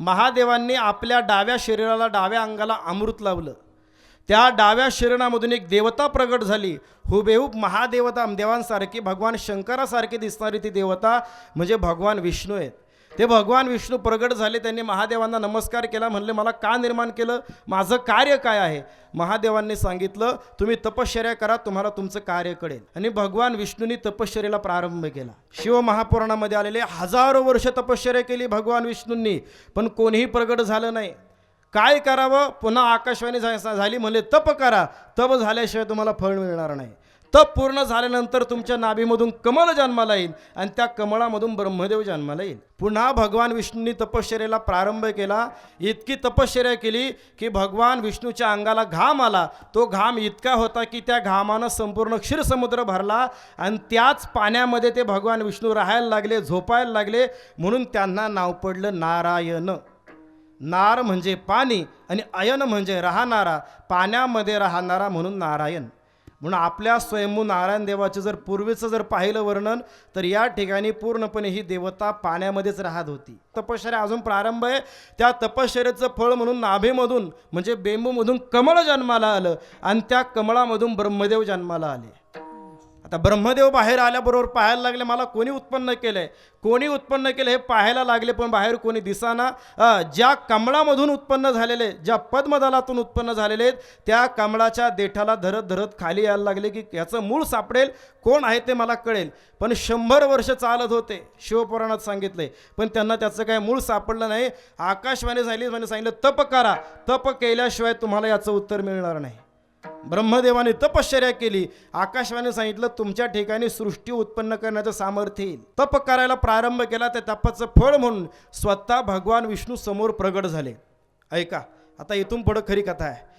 महादेवांनी आपल्या डाव्या शरीराला डाव्या अंगाला अमृत लावलं. त्या डाव्या शरीरामधून एक देवता प्रगट झाली. हुबेहूब महादेवता देवांसारखी भगवान शंकरासारखी दिसणारी ती देवता म्हणजे भगवान विष्णू आहेत. ते भगवान विष्णू प्रगट झाले त्यांनी महादेवांना नमस्कार केला म्हणले मला का निर्माण केलं? माझं कार्य काय आहे? महादेवांनी सांगितलं तुम्ही तपश्चर्या करा तुम्हाला तुमचं कार्य कळेल. आणि भगवान विष्णूंनी तपश्चर्याला प्रारंभ केला. शिव महापुराणामध्ये आलेले हजारो वर्ष तपश्चर्या केली भगवान विष्णूंनी पण कोणीही प्रगट झालं नाही. काय करावं? पुन्हा आकाशवाणी झा- झाली म्हणले तप करा. तप झाल्याशिवाय तुम्हाला फळ मिळणार नाही. तप पूर्ण झाल्यानंतर तुमच्या नाभीमधून कमळ जन्माला येईल आणि त्या कमळामधून ब्रह्मदेव जन्माला येईल. पुन्हा भगवान विष्णूंनी तपश्चर्याला प्रारंभ केला. इतकी तपश्चर्या केली की भगवान विष्णूच्या अंगाला घाम आला. तो घाम इतका होता की त्या घामानं संपूर्ण क्षीरसमुद्र भरला आणि त्याच पाण्यामध्ये ते भगवान विष्णू राहायला लागले झोपायला लागले. म्हणून त्यांना नाव पडलं नारायण. नार म्हणजे पाणी आणि अयन म्हणजे राहणारा. पाण्यामध्ये राहणारा म्हणून नारायण. म्हणून आपल्या स्वयंभू नारायण देवाचं जर पूर्वीचं जर पाहिलं वर्णन तर या ठिकाणी पूर्णपणे ही देवता पाण्यामध्येच राहत होती. तपश्चर्या अजून प्रारंभ आहे. त्या तपश्चर्याचं फळ म्हणून नाभेमधून म्हणजे बेंबूमधून कमळ जन्माला आलं आणि त्या कमळामधून ब्रह्मदेव जन्माला आले. आता ब्रह्मदेव बाहेर आल्याबरोबर पाहायला लागले मला कोणी उत्पन्न केलंय? कोणी उत्पन्न केलं हे पाहायला लागले पण बाहेर कोणी दिसाना. ज्या कमळामधून उत्पन्न झालेले ज्या पद्मदलातून उत्पन्न झालेले आहेत त्या कमळाच्या देठाला धरत धरत खाली यायला लागले की याचं मूळ सापडेल कोण आहे ते मला कळेल. पण शंभर वर्ष चालत होते शिवपुराणात सांगितले. पण त्यांना त्याचं काय मूळ सापडलं नाही. आकाशवाणी झाली म्हणे सांगितलं तप करा. तप केल्याशिवाय तुम्हाला याचं उत्तर मिळणार नाही. ब्रह्मदेवाने तपश्चर्या केली. आकाशवाणी सांगितलं तुमच्या ठिकाणी सृष्टी उत्पन्न करण्याचं सामर्थ्य येईल. तप करायला प्रारंभ केला त्या तपाचं फळ म्हणून स्वतः भगवान विष्णू समोर प्रगट झाले. ऐका आता इथून पुढं खरी कथा आहे.